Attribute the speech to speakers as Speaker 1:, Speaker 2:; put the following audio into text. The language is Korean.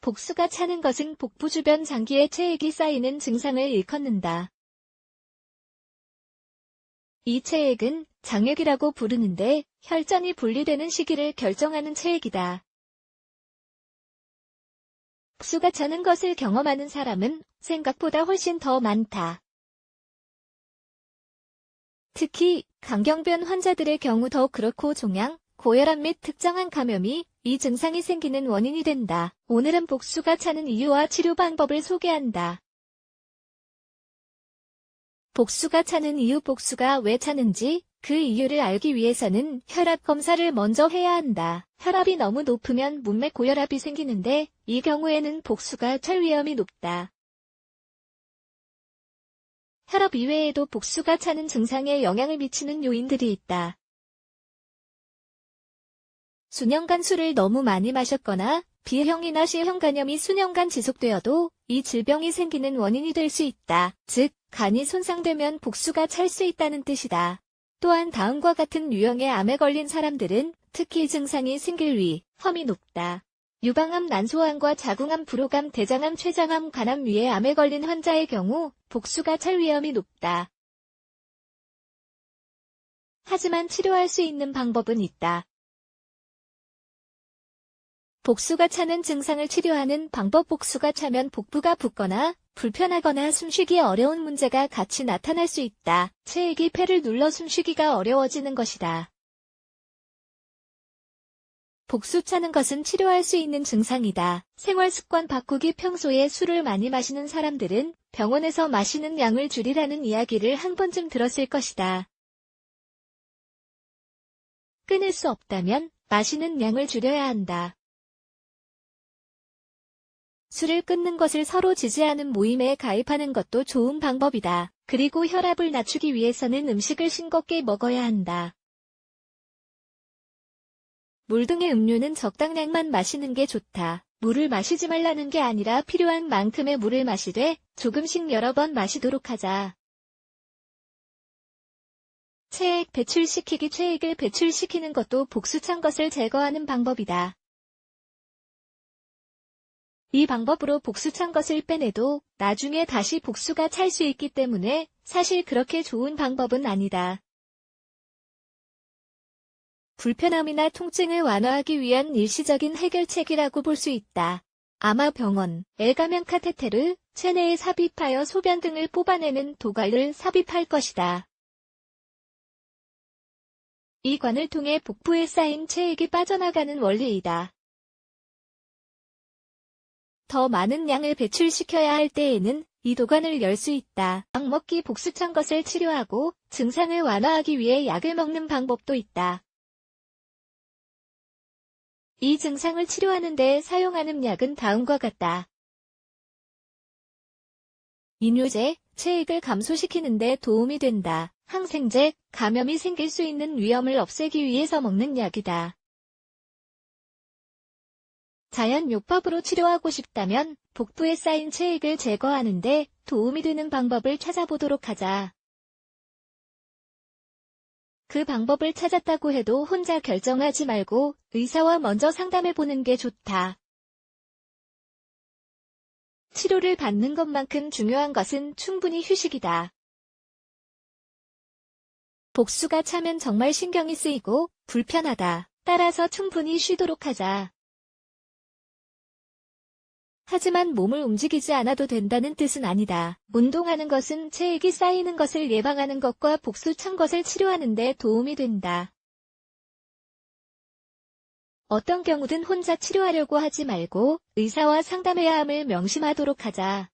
Speaker 1: 복수가 차는 것은 복부 주변 장기에 체액이 쌓이는 증상을 일컫는다. 이 체액은 장액이라고 부르는데 혈전이 분리되는 시기를 결정하는 체액이다. 복수가 차는 것을 경험하는 사람은 생각보다 훨씬 더 많다. 특히 강경변 환자들의 경우 더 그렇고 종양, 고혈압 및 특정한 감염이 이 증상이 생기는 원인이 된다. 오늘은 복수가 차는 이유와 치료 방법을 소개한다. 복수가 차는 이유 복수가 왜 차는지 그 이유를 알기 위해서는 혈압 검사를 먼저 해야 한다. 혈압이 너무 높으면 문맥 고혈압이 생기는데 이 경우에는 복수가 찰 위험이 높다. 혈압 이외에도 복수가 차는 증상에 영향을 미치는 요인들이 있다. 수년간 술을 너무 많이 마셨거나 B형이나 C형 간염이 수년간 지속되어도 이 질병이 생기는 원인이 될 수 있다. 즉, 간이 손상되면 복수가 찰 수 있다는 뜻이다. 또한 다음과 같은 유형의 암에 걸린 사람들은 특히 증상이 생길 위 험이 높다. 유방암, 난소암과 자궁암, 부로감, 대장암, 췌장암, 간암 위에 암에 걸린 환자의 경우 복수가 찰 위험이 높다. 하지만 치료할 수 있는 방법은 있다. 복수가 차는 증상을 치료하는 방법 복수가 차면 복부가 붓거나 불편하거나 숨쉬기 어려운 문제가 같이 나타날 수 있다. 체액이 폐를 눌러 숨쉬기가 어려워지는 것이다. 복수 차는 것은 치료할 수 있는 증상이다. 생활 습관 바꾸기 평소에 술을 많이 마시는 사람들은 병원에서 마시는 양을 줄이라는 이야기를 한 번쯤 들었을 것이다. 끊을 수 없다면 마시는 양을 줄여야 한다. 술을 끊는 것을 서로 지지하는 모임에 가입하는 것도 좋은 방법이다. 그리고 혈압을 낮추기 위해서는 음식을 싱겁게 먹어야 한다. 물 등의 음료는 적당량만 마시는 게 좋다. 물을 마시지 말라는 게 아니라 필요한 만큼의 물을 마시되 조금씩 여러 번 마시도록 하자. 체액 배출시키기 체액을 배출시키는 것도 복수찬 것을 제거하는 방법이다. 이 방법으로 복수찬 것을 빼내도 나중에 다시 복수가 찰 수 있기 때문에 사실 그렇게 좋은 방법은 아니다. 불편함이나 통증을 완화하기 위한 일시적인 해결책이라고 볼 수 있다. 아마 병원, 엘가면 카테테르, 체내에 삽입하여 소변 등을 뽑아내는 도관을 삽입할 것이다. 이 관을 통해 복부에 쌓인 체액이 빠져나가는 원리이다. 더 많은 양을 배출시켜야 할 때에는 이 도관을 열 수 있다. 약 먹기 복수찬 것을 치료하고 증상을 완화하기 위해 약을 먹는 방법도 있다. 이 증상을 치료하는 데 사용하는 약은 다음과 같다. 이뇨제, 체액을 감소시키는 데 도움이 된다. 항생제, 감염이 생길 수 있는 위험을 없애기 위해서 먹는 약이다. 자연 요법으로 치료하고 싶다면 복부에 쌓인 체액을 제거하는데 도움이 되는 방법을 찾아보도록 하자. 그 방법을 찾았다고 해도 혼자 결정하지 말고 의사와 먼저 상담해보는 게 좋다. 치료를 받는 것만큼 중요한 것은 충분히 휴식이다. 복수가 차면 정말 신경이 쓰이고 불편하다. 따라서 충분히 쉬도록 하자. 하지만 몸을 움직이지 않아도 된다는 뜻은 아니다. 운동하는 것은 체액이 쌓이는 것을 예방하는 것과 복수 찬 것을 치료하는 데 도움이 된다. 어떤 경우든 혼자 치료하려고 하지 말고 의사와 상담해야 함을 명심하도록 하자.